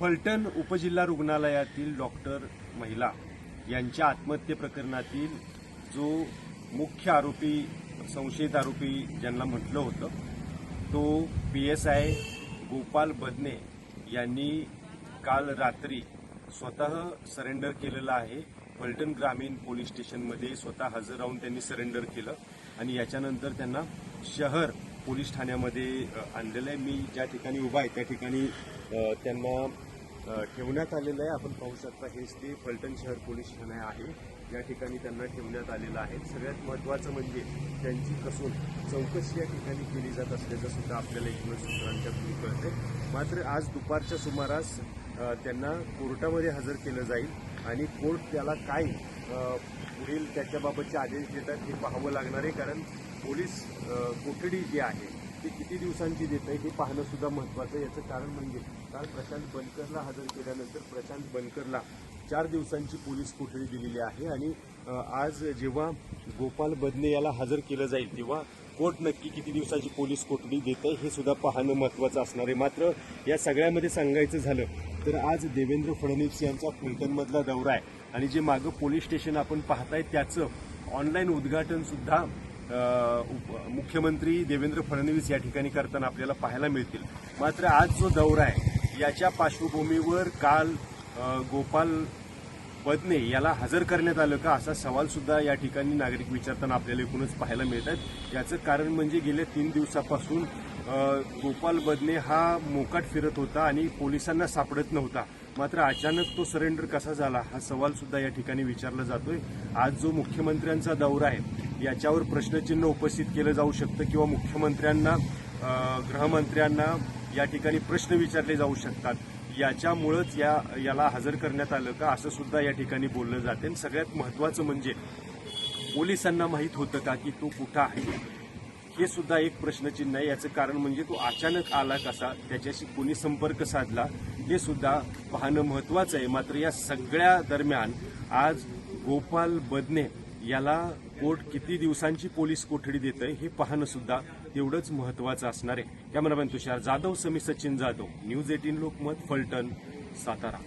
फलटण उपजिल्हा रुग्णालयातील डॉक्टर महिला यांच्या आत्महत्ये प्रकरणातील जो मुख्य आरोपी संशयित आरोपी ज्यांना म्हटलं होतं तो P S I Gopal Badne यांनी काल रात्री स्वतः सरेंडर केलेलं आहे. फलटण ग्रामीण पोलीस स्टेशनमध्ये स्वतः हजर राहून त्यांनी सरेंडर केलं आणि याच्यानंतर त्यांना शहर पोलीस ठाण्यामध्ये आणलेलं आहे. मी ज्या ठिकाणी उभा आहे त्या ठिकाणी त्यांना ठेवण्यात आलेलं आहे. आपण पाहू शकता हेच ते फलटण शहर पोलीस ठाणे आहे. या ठिकाणी त्यांना ठेवण्यात आलेलं आहे. सगळ्यात महत्त्वाचं म्हणजे त्यांची कसून चौकशी या ठिकाणी केली जात असल्याचं सुद्धा आपल्याला एकूणच सूत्रांच्यातून कळते मात्र आज दुपारच्या सुमारास त्यांना कोर्टामध्ये हजर केलं जाईल आणि कोर्ट त्याला काय पुढील त्याच्याबाबतचे आदेश देतात हे पाहावं लागणार आहे. कारण पोलीस कोठडी जी आहे ती किती दिवसांची देत आहे हे पाहणं सुद्धा महत्त्वाचं आहे. याचं कारण म्हणजे काल प्रशांत बनकरला हजर केल्यानंतर प्रशांत बनकरला चार दिवसांची पोलीस कोठडी दिलेली आहे आणि आज जेव्हा गोपाल बदने याला हजर केलं जाईल तेव्हा कोर्ट नक्की किती दिवसाची पोलीस कोठडी देत आहे हे सुद्धा पाहणं महत्त्वाचं असणार आहे. मात्र या सगळ्यामध्ये सांगायचं झालं तर आज देवेंद्र फडणवीस यांचा फलटणमधला दौरा आहे. आणि जे मागं पोलीस स्टेशन आपण पाहताय त्याचं ऑनलाईन उद्घाटनसुद्धा मुख्यमंत्री देवेंद्र फडणवीस या ठिकाणी करताना आपल्याला पाहायला मिळतील. मात्र आज जो दौरा आहे याच्या पार्श्वभूमीवर काल गोपाल बदने याला हजर करण्यात आलं का असा सवाल सुद्धा या ठिकाणी नागरिक विचारताना आपल्याला एकूणच पाहायला मिळतात. याचं कारण म्हणजे गेल्या तीन दिवसापासून गोपाल बदने हा मोकाट फिरत होता आणि पोलिसांना सापडत नव्हता. मात्र अचानक तो सरेंडर कसा झाला हा सवाल सुद्धा या ठिकाणी विचारला जातोय. आज जो मुख्यमंत्र्यांचा दौरा आहे याच्यावर प्रश्नचिन्ह उपस्थित केलं जाऊ शकतं किंवा मुख्यमंत्र्यांना गृहमंत्र्यांना या ठिकाणी प्रश्न विचारले जाऊ शकतात. याच्यामुळंच या याला हजर करण्यात आलं का असं सुद्धा या ठिकाणी बोललं जाते. आणि सगळ्यात महत्त्वाचं म्हणजे पोलिसांना माहीत होतं का की तो कुठं आहे? हे सुद्धा एक प्रश्नचिन्ह आहे. याचं कारण म्हणजे तो अचानक आला कसा? त्याच्याशी कोणी संपर्क साधला? हे सुद्धा पाहणं महत्त्वाचं आहे. मात्र या सगळ्या दरम्यान आज गोपाल बदने याला कोर्ट किती दिवसांची पोलीस कोठडी देत आहे हे पाहणं सुद्धा तेवढंच महत्त्वाचं असणार आहे. कॅमेरामॅन तुषार जाधव समी सचिन जाधव न्यूज एटीन लोकमत फलटण सातारा.